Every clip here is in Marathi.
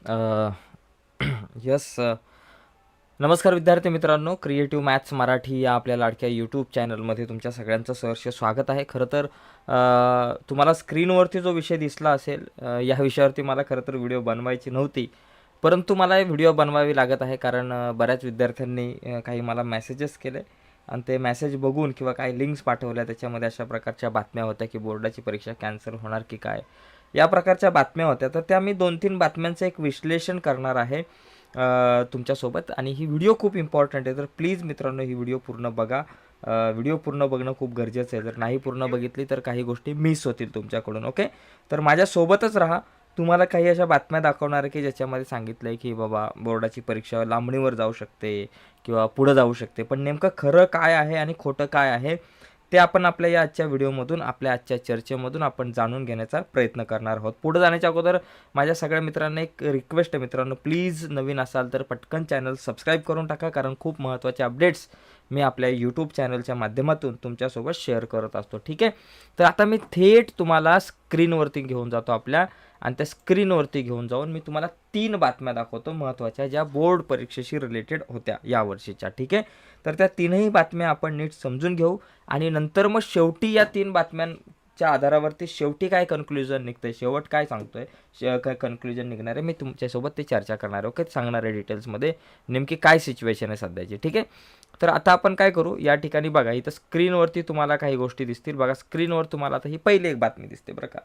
यस नमस्कार विद्यार्थी मित्रांनो क्रिएटिव्ह मॅथ्स मराठी या आपल्या लाडक्या यूट्यूब चॅनलमध्ये तुमच्या सगळ्यांचं सहर्ष स्वागत आहे. खरं तर तुम्हाला स्क्रीनवरती जो विषय दिसला असेल या विषयावरती मला खरं तर व्हिडिओ बनवायची नव्हती. परंतु मला हे व्हिडिओ बनवावी लागत आहे कारण बऱ्याच विद्यार्थ्यांनी काही मला मेसेजेस केले. आणि ते मेसेज बघून किंवा काही लिंक्स पाठवल्या त्याच्यामध्ये अशा प्रकारच्या बातम्या होत्या की बोर्डाची परीक्षा कॅन्सल होणार की काय. या प्रकारच्या बातम्या होत्या. तर त्या मी दोन तीन बातम्यांचं एक विश्लेषण करणार आहे तुमच्यासोबत. आणि ही व्हिडिओ खूप इम्पॉर्टंट आहे. तर प्लीज मित्रांनो ही व्हिडिओ पूर्ण बघा. व्हिडिओ पूर्ण बघणं खूप गरजेचं आहे. जर नाही पूर्ण बघितली तर काही गोष्टी मिस होतील तुमच्याकडून ओके तर माझ्यासोबतच राहा. तुम्हाला काही अशा बातम्या दाखवणार आहे की ज्याच्यामध्ये सांगितलं आहे की बाबा बोर्डाची परीक्षा लांबणीवर जाऊ शकते किंवा पुढं जाऊ शकते. पण नेमकं खरं काय आहे आणि खोटं काय आहे ते आपण आपल्या या आजच्या व्हिडिओमधून आपल्या आजच्या चर्चेमधून आपण जाणून घेण्याचा प्रयत्न करणार आहोत. पुढे जाण्याच्या अगोदर माझ्या सगळ्या मित्रांना एक रिक्वेस्ट आहे मित्रांनो. प्लीज नवीन असाल तर पटकन चॅनल सबस्क्राईब करून टाका कारण खूप महत्त्वाचे अपडेट्स मी आपल्या यूट्यूब चॅनलच्या माध्यमातून तुमच्यासोबत शेअर करत असतो. ठीक आहे? तर आता मी थेट तुम्हाला स्क्रीनवरती घेऊन जातो आपल्या. आणि त्या स्क्रीनवरती घेऊन जाऊन मी तुम्हाला तीन बातम्या दाखवतो महत्त्वाच्या ज्या बोर्ड परीक्षेशी रिलेटेड होत्या यावर्षीच्या ठीक आहे? तर त्या तीनही बातम्या आपण नीट समजून घेऊ आणि नंतर मग शेवटी या तीन बातम्यांच्या आधारावरती शेवटी काय कन्क्लुजन निघतंय शेवट काय सांगतोय शे काय कन्क्लुजन निघणार आहे मी तुमच्यासोबत ते चर्चा करणार आहे ओके? सांगणार आहे डिटेल्समध्ये नेमकी काय सिच्युएशन आहे सध्याची ठीक आहे? तर आता आपण काय करू या ठिकाणी बघा इथं स्क्रीनवरती तुम्हाला काही गोष्टी दिसतील. बघा स्क्रीनवर तुम्हाला आता ही पहिली एक बातमी दिसते बरं का.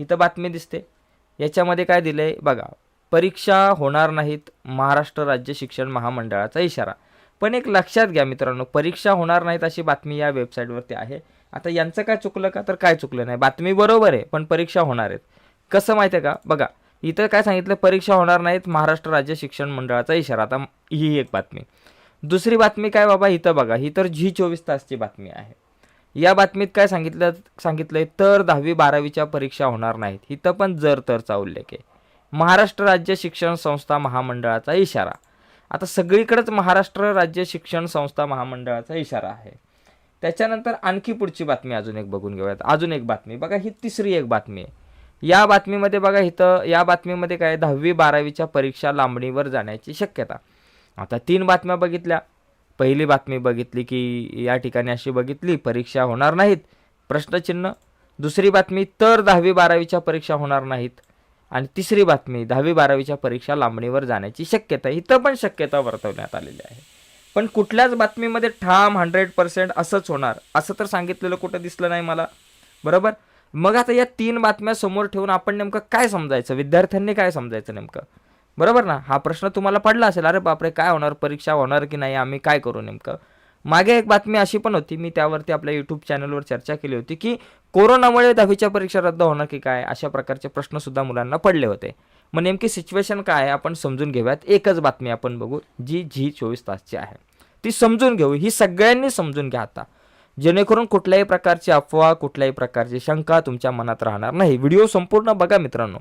इथं बातमी दिसते. याच्यामध्ये काय दिलं आहे बघा परीक्षा होणार नाहीत महाराष्ट्र राज्य शिक्षण महामंडळाचा इशारा. पण एक लक्षात घ्या मित्रांनो परीक्षा होणार नाहीत अशी बातमी या वेबसाईटवरती आहे. आता यांचं काय चुकलं का? तर काय चुकलं नाही. बातमी बरोबर आहे पण परीक्षा होणार आहेत. कसं माहिती आहे का? बघा इथं काय सांगितलं? परीक्षा होणार नाहीत महाराष्ट्र राज्य शिक्षण मंडळाचा इशारा. आता ही एक बातमी. दुसरी बातमी काय बाबा? इथं बघा ही तर झी चोवीस तासची बातमी आहे. या बातमीत काय सांगितलं सांगितलंय? तर दहावी बारावीच्या परीक्षा होणार नाहीत. इथं पण जर तरचा उल्लेख आहे. महाराष्ट्र राज्य शिक्षण संस्था महामंडळाचा इशारा. आता सगळीकडेच महाराष्ट्र राज्य शिक्षण संस्था महामंडळाचा इशारा आहे. त्याच्यानंतर आणखी पुढची बातमी अजून एक बघून घेऊयात. अजून एक बातमी. बघा ही तिसरी एक बातमी आहे. या बातमीमध्ये बघा इथं या बातमीमध्ये काय दहावी बारावीच्या परीक्षा लांबणीवर जाण्याची शक्यता. आता तीन बातम्या बघितल्या. पहिली बातमी बघितली की या ठिकाणी अशी बघितली परीक्षा होणार नाहीत. प्रश्नचिन्ह. दुसरी बातमी तर दहावी बारावीच्या परीक्षा होणार नाहीत. आणि तिसरी बातमी दहावी बारावीच्या परीक्षा लांबणीवर जाण्याची शक्यता. इथं पण शक्यता वर्तवण्यात आलेली आहे. पण कुठल्याच बातमीमध्ये ठाम हंड्रेड पर्सेंट असंच होणार असं तर सांगितलेलं कुठं दिसलं नाही मला. बरोबर? मग आता या तीन बातम्या समोर ठेवून आपण नेमकं काय समजायचं? विद्यार्थ्यांनी काय समजायचं नेमकं? बरोबर ना? हा प्रश्न तुम्हाला पडला असेल. अरे बापरे काय होणार? परीक्षा होणार की नाही? आम्ही काय करू नेमकं? मागे एक बातमी अशी पण होती मी त्यावरती आपल्या यूट्यूब चॅनलवर चर्चा केली होती की कोरोनामुळे दहावीच्या परीक्षा रद्द होणार की काय अशा प्रकारचे प्रश्नसुद्धा मुलांना पडले होते. मग नेमकी सिच्युएशन काय आहे आपण समजून घेऊयात. एकच बातमी आपण बघू जी झी चोवीस तासची आहे. ती समजून घेऊ ही सगळ्यांनी समजून घ्या आता. जेणेकरून कुठल्याही प्रकारची अफवा कुठल्याही प्रकारची शंका तुमच्या मनात राहणार नाही. व्हिडिओ संपूर्ण बघा मित्रांनो.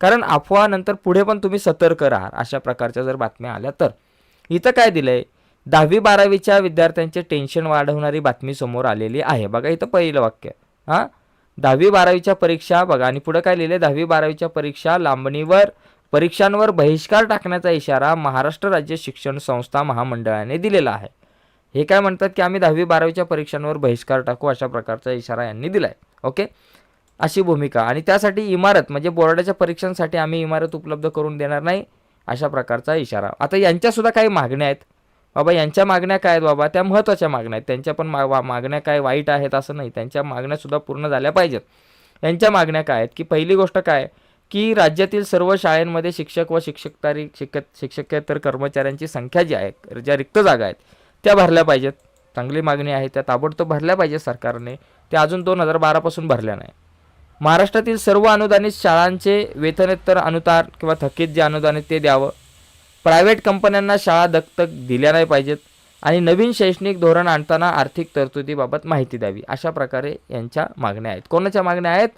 कारण अफवा नंतर पुढे पण तुम्ही सतर्क राहा अशा प्रकारच्या जर बातम्या आल्या तर. इथं काय दिलंय? दहावी बारावीच्या विद्यार्थ्यांचे टेन्शन वाढवणारी बातमी समोर आलेली आहे. बघा इथं पहिलं वाक्य. हां? दहावी बारावीच्या परीक्षा बघा आणि पुढं काय लिहिले दहावी बारावीच्या परीक्षा लांबणीवर परीक्षांवर बहिष्कार टाकण्याचा इशारा महाराष्ट्र राज्य शिक्षण संस्था महामंडळाने दिलेला आहे. हे काय म्हणतात की आम्ही दहावी बारावीच्या परीक्षांवर बहिष्कार टाकू अशा प्रकारचा इशारा यांनी दिला आहे ओके? अशी भूमिका. आणि त्यासाठी इमारत म्हणजे बोर्डाच्या परीक्षांसाठी आम्ही इमारत उपलब्ध करून देणार नाही अशा प्रकारचा इशारा. आता यांच्यासुद्धा काही मागण्या आहेत. बाबा यांच्या मागण्या काय आहेत बाबा? त्या महत्त्वाच्या मागण्या आहेत. त्यांच्या पण मा वा- मागण्या काय वाईट आहेत असं नाही. त्यांच्या मागण्यासुद्धा पूर्ण झाल्या पाहिजेत. यांच्या मागण्या काय आहेत? की पहिली गोष्ट काय? की राज्यातील सर्व शाळांमध्ये शिक्षक व शिक्षकतारी शिक्षक शिक्षकेतर कर्मचाऱ्यांची संख्या जी आहे ज्या रिक्त जागा आहेत त्या भरल्या पाहिजेत. चांगली मागणी आहे. त्या ताबडतोब भरल्या पाहिजेत सरकारने. त्या अजून दोन हजार बारापासून भरल्या नाही. महाराष्ट्रातील सर्व अनुदानित शाळांचे वेतनेतर अनुदान किंवा थकीत जे अनुदान आहे ते द्यावं. प्रायव्हेट कंपन्यांना शाळा दत्तक दिल्या नाही पाहिजेत आणि नवीन शैक्षणिक धोरण आणताना आर्थिक तरतुदीबाबत माहिती द्यावी अशा प्रकारे यांच्या मागण्या आहेत. कोणाच्या मागण्या आहेत?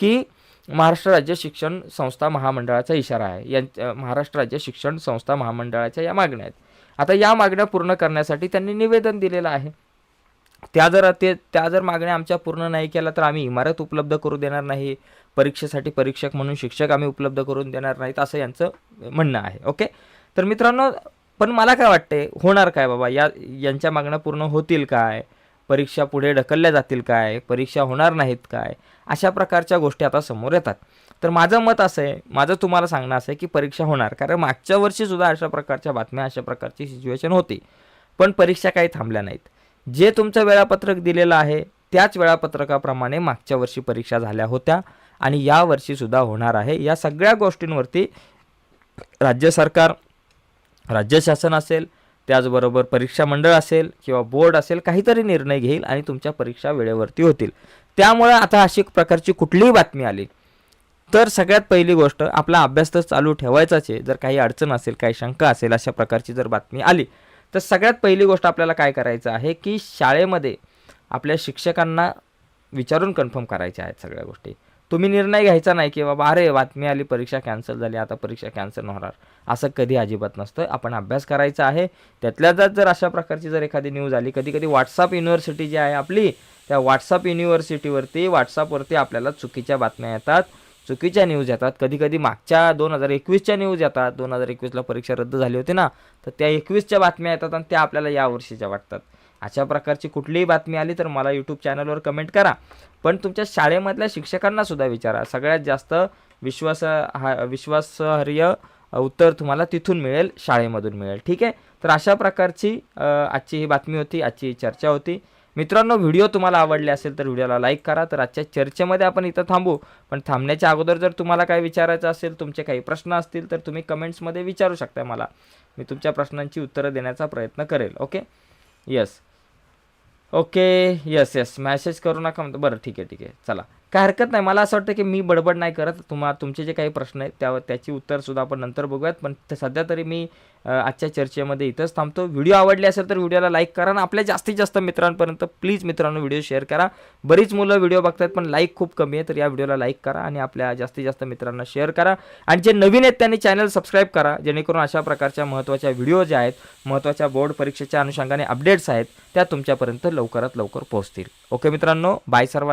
की महाराष्ट्र राज्य शिक्षण संस्था महामंडळाचा इशारा आहे. यांच्या महाराष्ट्र राज्य शिक्षण संस्था महामंडळाच्या या मागण्या आहेत. आता या मागण्या पूर्ण करण्यासाठी त्यांनी निवेदन दिलेलं आहे. त्या जर ते त्या जर मागण्या आमच्या पूर्ण नाही केल्या तर आम्ही इमारत उपलब्ध करू देणार नाही परीक्षेसाठी परीक्षक म्हणून शिक्षक आम्ही उपलब्ध करून देणार नाहीत असं यांचं म्हणणं आहे. ओके? तर मित्रांनो पण मला काय वाटते होणार काय बाबा? या यांच्या मागण्या पूर्ण होतील काय? परीक्षा पुढे ढकलल्या जातील काय? परीक्षा होणार नाहीत काय? अशा प्रकारच्या गोष्टी आता समोर येतात. तर माझं मत असं आहे माझं तुम्हाला सांगणं असं आहे की परीक्षा होणार. कारण मागच्या वर्षीसुद्धा अशा प्रकारच्या बातम्या अशा प्रकारची सिच्युएशन होती. पण परीक्षा काही थांबल्या नाहीत. जे तुमचं वेळापत्रक दिलेलं आहे त्याच वेळापत्रकाप्रमाणे मागच्या वर्षी परीक्षा झाल्या होत्या आणि या होणार आहे. या सगळ्या गोष्टींवरती राज्य सरकार राज्य शासन असेल त्याचबरोबर परीक्षा मंडळ असेल किंवा बोर्ड असेल काहीतरी निर्णय घेईल आणि तुमच्या परीक्षा वेळेवरती होतील. त्यामुळे आता अशी प्रकारची कुठलीही बातमी आली. तर सगळ्यात पहिली गोष्ट आपला अभ्यास तर चालू ठेवायचाच आहे. जर काही अडचण असेल काही शंका असेल अशा प्रकारची जर बातमी आली तर सगळ्यात पहिली गोष्ट आपल्याला काय करायचं आहे की शाळेमध्ये आपल्या शिक्षकांना विचारून कन्फर्म करायच्या आहेत सगळ्या गोष्टी. तुम्ही निर्णय घ्यायचा नाही की बाबा अरे बातमी आली परीक्षा कॅन्सल झाली आता परीक्षा कॅन्सल होणार. असं कधी अजिबात नसतं. आपण अभ्यास करायचा आहे. त्यातल्या जर अशा प्रकारची जर एखादी न्यूज आली कधी कधी व्हॉट्सअप युनिव्हर्सिटी जी आहे आपली त्या व्हॉट्सअप युनिव्हर्सिटीवरती व्हॉट्सअपवरती आपल्याला चुकीच्या बातम्या येतात. चुकीच्या न्यूज येतात. कधी कधी मागच्या दोन हजार एकवीसच्या न्यूज येतात. दोन हजार एकवीसला परीक्षा रद्द झाली होती ना तर त्या एकवीसच्या बातम्या येतात आणि त्या आपल्याला या वर्षीच्या वाटतात. अशा प्रकारची कुठलीही बातमी आली तर मला यूट्यूब चॅनलवर कमेंट करा. पण तुमच्या शाळेमधल्या शिक्षकांना सुद्धा विचारा. सगळ्यात जास्त विश्वास हा विश्वासार्ह उत्तर तुम्हाला तिथून मिळेल शाळेमधून मिळेल. ठीक आहे? तर अशा प्रकारची आजची ही बातमी होती आजची ही चर्चा होती. मित्रांनो व्हिडिओ तुम्हाला आवडले असेल तर व्हिडिओला लाईक करा. तर आजच्या चर्चेमध्ये आपण इथं थांबू. पण थांबण्याच्या अगोदर जर तुम्हाला काय विचारायचं असेल तुमचे काही प्रश्न असतील तर तुम्ही कमेंट्समध्ये विचारू शकता मला. मी तुमच्या प्रश्नांची उत्तरं देण्याचा प्रयत्न करेल. Okay yes okay yes yes message करू नका म्हणतो बरं ठीक आहे ठीक आहे चला. काय हरकत नाही. मला असं वाटतं की मी बडबड नाही करत. तुम्हा तुमचे जे काही प्रश्न आहेत त्या त्याची उत्तरसुद्धा आपण नंतर बघूयात. पण सध्या तरी मी आजच्या चर्चेमध्ये इथंच थांबतो. व्हिडिओ आवडले असेल तर व्हिडिओला लाईक करा आणि आपल्या जास्तीत जास्त मित्रांपर्यंत प्लीज मित्रांनो व्हिडिओ शेअर करा. बरीच मुलं व्हिडिओ बघतात पण लाईक खूप कमी आहे. तर या व्हिडिओला लाईक करा आणि आपल्या जास्तीत जास्त मित्रांना शेअर करा. आणि जे नवीन आहेत त्यांनी चॅनल सबस्क्राईब करा. जेणेकरून अशा प्रकारच्या महत्त्वाच्या व्हिडिओ ज्या आहेत महत्त्वाच्या बोर्ड परीक्षेच्या अनुषंगाने अपडेट्स आहेत त्या तुमच्यापर्यंत लवकरात लवकर पोहोचतील. ओके मित्रांनो बाय सर्वांना.